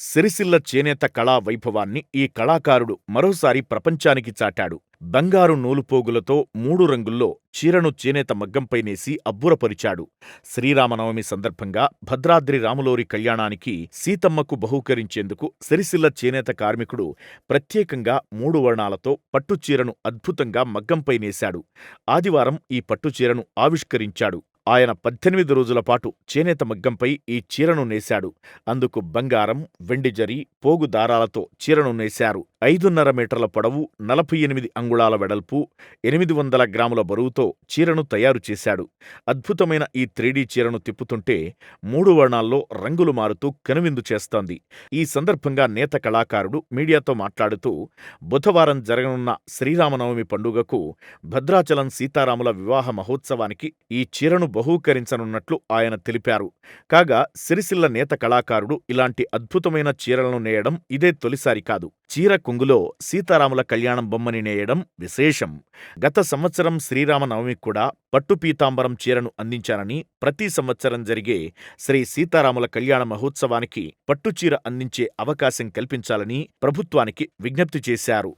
సిరిసిల్ల చేనేత కళా వైభవాన్ని ఈ కళాకారుడు మరోసారి ప్రపంచానికి చాటాడు. బంగారు నూలుపోగులతో మూడు రంగుల్లో చీరను చేనేత మగ్గంపై నేసి అబ్బురపరిచాడు. శ్రీరామనవమి సందర్భంగా భద్రాద్రి రాములోరి కళ్యాణానికి సీతమ్మకు బహూకరించేందుకు సిరిసిల్ల చేనేత కార్మికుడు ప్రత్యేకంగా మూడు వర్ణాలతో పట్టుచీరను అద్భుతంగా మగ్గంపై నేశాడు. ఆదివారం ఈ పట్టుచీరను ఆవిష్కరించాడు. ఆయన పద్దెనిమిది రోజుల పాటు చేనేత మగ్గంపై ఈ చీరను నేశాడు. అందుకు బంగారం, వెండి జరి పోగు దారాలతో చీరను నేశారు. ఐదున్నర మీటర్ల పొడవు, నలభై ఎనిమిది అంగుళాల వెడల్పు, ఎనిమిది వందల గ్రాముల బరువుతో చీరను తయారు చేశాడు. అద్భుతమైన ఈ త్రీడీ చీరను తిప్పుతుంటే మూడు వర్ణాల్లో రంగులు మారుతూ కనువిందు చేస్తోంది. ఈ సందర్భంగా నేత కళాకారుడు మీడియాతో మాట్లాడుతూ బుధవారం జరగనున్న శ్రీరామనవమి పండుగకు భద్రాచలం సీతారాముల వివాహ మహోత్సవానికి ఈ చీరను బహూకరించనున్నట్లు ఆయన తెలిపారు. కాగా సిరిసిల్ల నేత కళాకారుడు ఇలాంటి అద్భుతమైన చీరలను నేయడం ఇదే తొలిసారి కాదు. చీర కొంగులో సీతారాముల కళ్యాణం బొమ్మని నేయడం విశేషం. గత సంవత్సరం శ్రీరామ నవమికి కూడా పట్టు పీతాంబరం చీరను అందించారని ప్రతి సంవత్సరం జరిగే శ్రీ సీతారాముల కళ్యాణ మహోత్సవానికి పట్టుచీర అందించే అవకాశం కల్పించాలని ప్రభుత్వానికి విజ్ఞప్తి చేశారు.